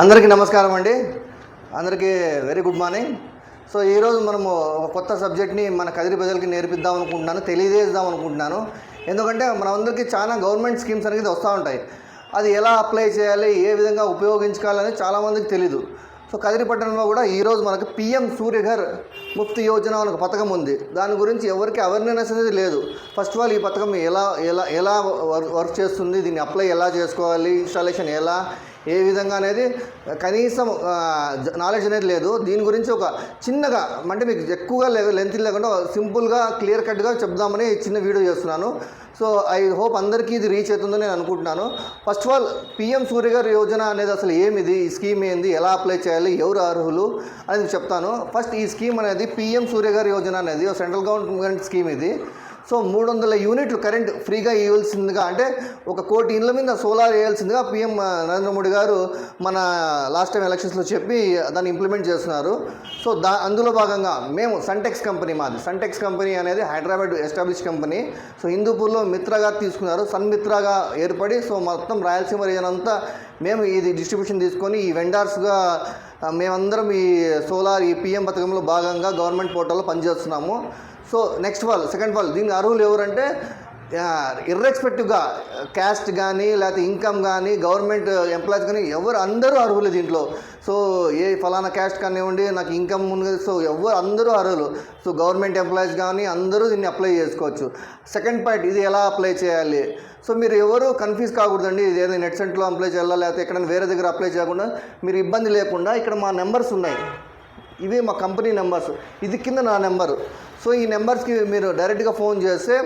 అందరికీ నమస్కారం అండి. అందరికీ వెరీ గుడ్ మార్నింగ్ సో ఈరోజు మనము ఒక కొత్త సబ్జెక్ట్ని మన కదిరి ప్రజలకి నేర్పిద్దాం అనుకుంటున్నాను తెలియజేద్దాం అనుకుంటున్నాను. ఎందుకంటే మనందరికీ చాలా గవర్నమెంట్ స్కీమ్స్ అనేది వస్తూ ఉంటాయి. అది ఎలా అప్లై చేయాలి ఏ విధంగా ఉపయోగించుకోవాలని చాలామందికి తెలీదు. సో కదిరి పట్టణంలో కూడా ఈరోజు మనకు పిఎం సూర్యఘర్ ముక్తి యోజన అనే ఒక పథకం ఉంది. దాని గురించి ఎవరికి అవేర్నెస్ అనేది లేదు. ఫస్ట్ ఆఫ్ ఆల్ ఈ పథకం ఎలా ఎలా ఎలా వర్క్ చేస్తుంది దీన్ని అప్లై ఎలా చేసుకోవాలి ఇన్స్టాలేషన్ ఎలా ఏ విధంగా అనేది కనీసం నాలెడ్జ్ అనేది లేదు. దీని గురించి ఒక చిన్నగా అంటే మీకు ఎక్కువగా లెంత్ లేకుండా సింపుల్గా క్లియర్ కట్గా చెప్దామని చిన్న వీడియో చేస్తున్నాను. సో ఐ హోప్ అందరికీ ఇది రీచ్ అవుతుందని నేను అనుకుంటున్నాను. ఫస్ట్ ఆఫ్ ఆల్ పిఎం సూర్యగారి యోజన అనేది అసలు ఏమిది? ఈ స్కీమ్ ఏంది? ఎలా అప్లై చేయాలి? ఎవరు అర్హులు? అనేది చెప్తాను. ఫస్ట్ ఈ స్కీమ్ అనేది పిఎం సూర్యగారి యోజన అనేది సెంట్రల్ గవర్నమెంట్ స్కీమ్ ఇది. సో మూడు వందల యూనిట్లు కరెంట్ ఫ్రీగా ఇవ్వాల్సిందిగా అంటే ఒక కోటి ఇండ్ల మీద సోలార్ వేయాల్సిందిగా పిఎం నరేంద్ర మోడీ గారు మన లాస్ట్ టైం ఎలక్షన్స్లో చెప్పి దాన్ని ఇంప్లిమెంట్ చేస్తున్నారు. సో దా అందులో భాగంగా మేము సన్టెక్స్ కంపెనీ మాది. సన్టెక్స్ కంపెనీ అనేది హైదరాబాద్ ఎస్టాబ్లిష్ కంపెనీ. సో హిందూపూర్లో మిత్రగా తీసుకున్నారు. సన్మిత్రగా ఏర్పడి సో మొత్తం రాయలసీమ రీజన్ అంతా మేము ఇది డిస్ట్రిబ్యూషన్ తీసుకొని ఈ వెండార్స్గా మేమందరం ఈ సోలార్ ఈ పిఎం పథకంలో భాగంగా గవర్నమెంట్ పోర్టల్లో పనిచేస్తున్నాము. సో నెక్స్ట్ వాళ్ళు సెకండ్ వాళ్ళు దీనికి అర్హులు ఎవరంటే ఇర్రెస్పెక్టివ్గా క్యాస్ట్ కానీ లేకపోతే ఇన్కమ్ కానీ గవర్నమెంట్ ఎంప్లాయీస్ కానీ ఎవరు అందరూ అర్హులు దీంట్లో. సో ఏ ఫలానా క్యాస్ట్ కానివ్వండి నాకు ఇన్కమ్ ఉంది సో ఎవరు అందరూ అర్హులు సో గవర్నమెంట్ ఎంప్లాయీస్ కానీ అందరూ దీన్ని అప్లై చేసుకోవచ్చు. సెకండ్ పాయింట్ ఇది ఎలా అప్లై చేయాలి? సో మీరు ఎవరు కన్ఫ్యూజ్ కాకూడదండి ఇది ఏదో నెట్ సెంటర్లో అప్లై చేయాలా లేకపోతే ఎక్కడైనా వేరే దగ్గర అప్లై చేయకుండా మీరు ఇబ్బంది లేకుండా ఇక్కడ మా నెంబర్స్ ఉన్నాయి. ఇవి మా కంపెనీ నెంబర్స్ ఇది కింద నా నెంబరు సో ఈ నెంబర్స్కి మీరు డైరెక్ట్గా ఫోన్ చేస్తే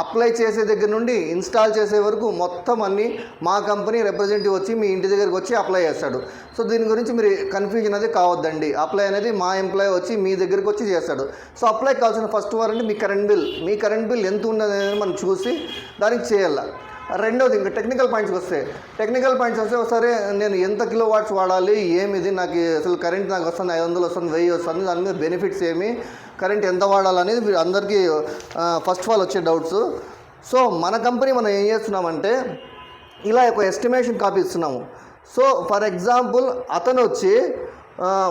అప్లై చేసే దగ్గర నుండి ఇన్స్టాల్ చేసే వరకు మొత్తం అన్ని మా కంపెనీ రిప్రజెంటేటివ్ వచ్చి మీ ఇంటి దగ్గరికి వచ్చి అప్లై చేస్తాడు. సో దీని గురించి మీరు కన్ఫ్యూజన్ అనేది కావద్దండి. అప్లై అనేది మా ఎంప్లాయ్ వచ్చి మీ దగ్గరికి వచ్చి చేస్తాడు. సో అప్లై కావాల్సిన ఫస్ట్ వారండి మీ కరెంట్ బిల్. మీ కరెంట్ బిల్ ఎంత ఉన్నది అనేది మనం చూసి దానికి చేయాలి. రెండోది ఇంకా టెక్నికల్ పాయింట్స్కి వస్తే టెక్నికల్ పాయింట్స్ వస్తే ఒకసారి నేను ఎంత కిలో వాట్స్ వాడాలి ఏమిది నాకు అసలు కరెంట్ నాకు వస్తుంది ఐదు వందలు వస్తుంది వెయ్యి వస్తుంది దాని మీద బెనిఫిట్స్ ఏమి కరెంట్ ఎంత వాడాలనేది అందరికీ ఫస్ట్ ఆఫ్ ఆల్ వచ్చే డౌట్స్ సో మన కంపెనీ మనం ఏం చేస్తున్నామంటే ఇలా ఒక ఎస్టిమేషన్ కాపీ ఇస్తున్నాము. సో ఫర్ ఎగ్జాంపుల్ అతను వచ్చి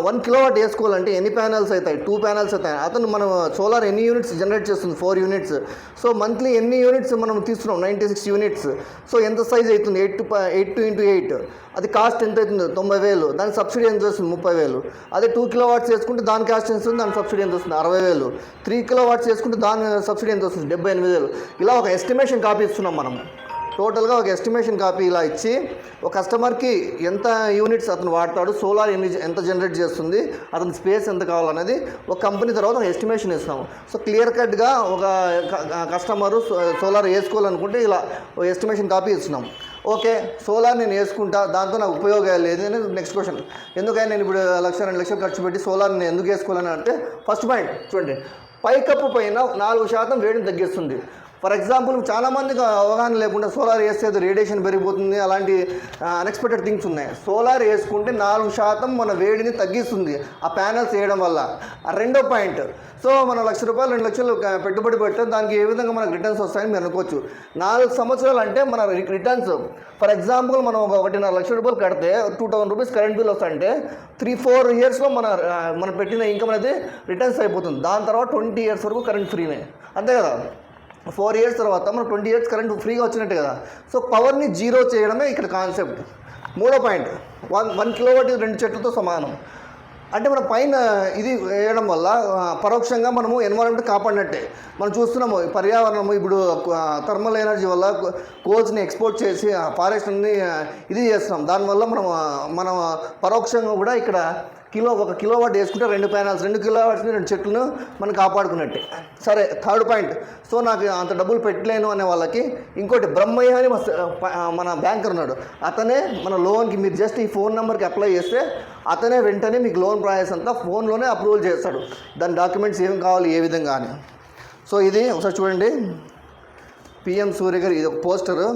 వన్ కిలోవాట్ వేసుకోవాలంటే ఎన్ని ప్యానల్స్ అవుతాయి? టూ ప్యానల్స్ అవుతాయి. అతను మనం సోలార్ ఎన్ని యూనిట్స్ జనరేట్ చేస్తుంది? ఫోర్ యూనిట్స్ సో మంత్లీ ఎన్ని యూనిట్స్ మనం తీసుకున్నాం? నైంటీ సిక్స్ యూనిట్స్ సో ఎంత సైజ్ అవుతుంది? Eight two eight two into eight అది కాస్ట్ ఎంత అవుతుంది? తొంభై వేలు. దానికి సబ్సిడీ ఎంత వస్తుంది? ముప్పై వేలు. అదే టూ కిలో వాట్స్ చేసుకుంటే దాని కాస్ట్ ఎంత వస్తుంది? దాని సబ్సిడీ ఎంత వస్తుంది? అరవై వేలు. త్రీ కిలో వాట్స్ చేసుకుంటే దాని సబ్సిడీ ఎంత వస్తుంది? డెబ్బై ఎనిమిది వేలు. ఇలా ఒక ఎస్టిమేషన్ కాపీ ఇస్తున్నాం మనం. టోటల్గా ఒక ఎస్టిమేషన్ కాపీ ఇలా ఇచ్చి ఒక కస్టమర్కి ఎంత యూనిట్స్ అతను వాడతాడు సోలార్ ఎన్ని ఎంత జనరేట్ చేస్తుంది అతని స్పేస్ ఎంత కావాలనేది ఒక కంపెనీ తర్వాత ఒక ఎస్టిమేషన్ ఇస్తాము. సో క్లియర్ కట్గా ఒక కస్టమరు సోలార్ వేసుకోవాలనుకుంటే ఇలా ఒక ఎస్టిమేషన్ కాపీ ఇస్తున్నాం. ఓకే సోలార్ నేను వేసుకుంటా దాంతో నాకు ఉపయోగాలు లేదు అని నెక్స్ట్ క్వశ్చన్. ఎందుకని నేను ఇప్పుడు లక్ష రెండు లక్షలు ఖర్చు పెట్టి సోలార్ నేను ఎందుకు వేసుకోవాలని అంటే ఫస్ట్ పాయింట్ చూడండి. పైకప్పు పైన నాలుగు శాతం వేడిని తగ్గిస్తుంది. ఫర్ ఎగ్జాంపుల్ చాలామందికి అవగాహన లేకుండా సోలార్ వేస్తే రేడియేషన్ పెరిగిపోతుంది అలాంటి అన్ఎక్స్పెక్టెడ్ థింగ్స్ ఉన్నాయి. సోలార్ వేసుకుంటే నాలుగు శాతం మన వేడిని తగ్గిస్తుంది ఆ ప్యానల్స్ వేయడం వల్ల. ఆ రెండో పాయింట్ సో మనం లక్ష రూపాయలు రెండు లక్షలు పెట్టుబడి పెడితే దానికి ఏ విధంగా మనకు రిటర్న్స్ వస్తాయని మీరు అనుకోవచ్చు. నాలుగు సంవత్సరాలు అంటే మన రిటర్న్స్ ఫర్ ఎగ్జాంపుల్ మనం ఒక ఒకటిన్నర లక్ష రూపాయలు కడితే two thousand rupees current bill వస్తుంటే త్రీ ఫోర్ ఇయర్స్లో మన మనం పెట్టిన ఇన్కమ్ అనేది రిటర్న్స్ అయిపోతుంది. దాని తర్వాత ట్వంటీ ఇయర్స్ వరకు కరెంట్ ఫ్రీనే. అంతే కదా? ఫోర్ ఇయర్స్ తర్వాత మనం ట్వంటీ ఇయర్స్ కరెంట్ ఫ్రీగా వచ్చినట్టు కదా. సో పవర్ని జీరో చేయడమే ఇక్కడ కాన్సెప్ట్. మూడో పాయింట్ వన్ వన్ కిలోవాట్ రెండు చెట్లతో సమానం. అంటే మన పైన ఇది వేయడం వల్ల పరోక్షంగా మనము ఎన్వైరన్మెంట్ కాపాడినట్టే. మనం చూస్తున్నాము పర్యావరణము ఇప్పుడు థర్మల్ ఎనర్జీ వల్ల కోల్స్ని ఎక్స్పోర్ట్ చేసి ఫారెస్ట్ని ఇది చేస్తున్నాం. దానివల్ల మనం మనం పరోక్షంగా కూడా ఇక్కడ కిలో ఒక కిలో వాట్ వేసుకుంటే రెండు ప్యానల్స్ రెండు కిలో వాట్స్ని రెండు చెట్లను మనం కాపాడుకున్నట్టే. సరే థర్డ్ పాయింట్. సో నాకు అంత డబ్బులు పెట్టలేను అనే వాళ్ళకి ఇంకోటి బ్రహ్మయ్య అని మన బ్యాంకర్ ఉన్నాడు. అతనే మన లోన్కి మీరు జస్ట్ ఈ ఫోన్ నెంబర్కి అప్లై చేస్తే అతనే వెంటనే మీకు లోన్ ప్రాసెస్ అంతా ఫోన్లోనే అప్రూవల్ చేస్తాడు. దాని డాక్యుమెంట్స్ ఏం కావాలి ఏ విధంగా అని. సో ఇది ఒకసారి చూడండి. పిఎం సూర్య గారు ఇది ఒక పోస్టరు.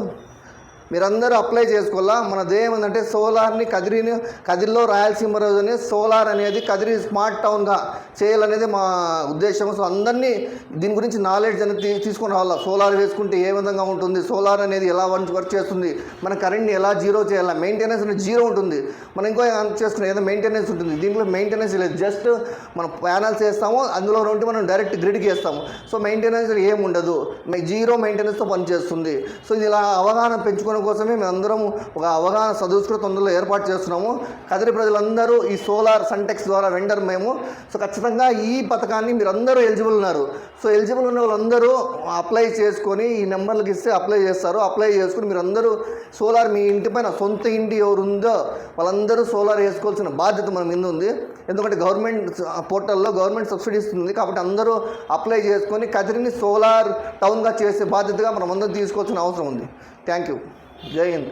మీరందరూ అప్లై చేసుకోవాలా? మన ధ్యేయం ఏంటంటే సోలార్ని కదిరిని కదిరిలో రాయలసీమ రోజుని సోలార్ అనేది కదిరి స్మార్ట్ టౌన్గా చేయాలనేది మా ఉద్దేశం. సో అందరినీ దీని గురించి నాలెడ్జ్ అనేది తీసుకుని రావాలా? సోలార్ వేసుకుంటే ఏ విధంగా ఉంటుంది? సోలార్ అనేది ఎలా వర్క్ వర్క్ చేస్తుంది? మన కరెంట్ని ఎలా జీరో చేయాలా? మెయింటెనెన్స్ అనేది జీరో ఉంటుంది. మనం ఇంకో చేసుకునే ఏదో మెయింటెనెన్స్ ఉంటుంది. దీంట్లో మెయింటెనెన్స్ లేదు. జస్ట్ మనం ప్యానల్స్ వేస్తాము అందులో నుండి మనం డైరెక్ట్ గ్రిడ్కి వేస్తాము. సో మెయింటెనెన్స్ ఏముండదు. ఉండదు జీరో మెయింటెనెన్స్తో పనిచేస్తుంది. సో ఇది ఇలా అవగాహన పెంచుకొని పెంచుకోవడం కోసమే మేము అందరం ఒక అవగాహన సదస్కృత అందులో ఏర్పాటు చేస్తున్నాము. కదిరి ప్రజలందరూ ఈ సోలార్ సంటెక్స్ ద్వారా వెండర్ మేము. సో ఖచ్చితంగా ఈ పథకాన్ని మీరు అందరూ ఎలిజిబుల్ ఉన్నారు. సో ఎలిజిబుల్ ఉన్న వాళ్ళందరూ అప్లై చేసుకొని ఈ నెంబర్లకు ఇస్తే అప్లై చేస్తారు. అప్లై చేసుకుని మీరు అందరూ సోలార్ మీ ఇంటి పైన సొంత ఇంటి ఎవరు ఉందో వాళ్ళందరూ సోలార్ వేసుకోవాల్సిన బాధ్యత మన మీద ఉంది. ఎందుకంటే గవర్నమెంట్ పోర్టల్లో గవర్నమెంట్ సబ్సిడీ ఇస్తుంది. కాబట్టి అందరూ అప్లై చేసుకొని కదిరిని సోలార్ టౌన్గా చేసే బాధ్యతగా మనం అందరం తీసుకోవాల్సిన అవసరం ఉంది. Thank you. జై హింద్.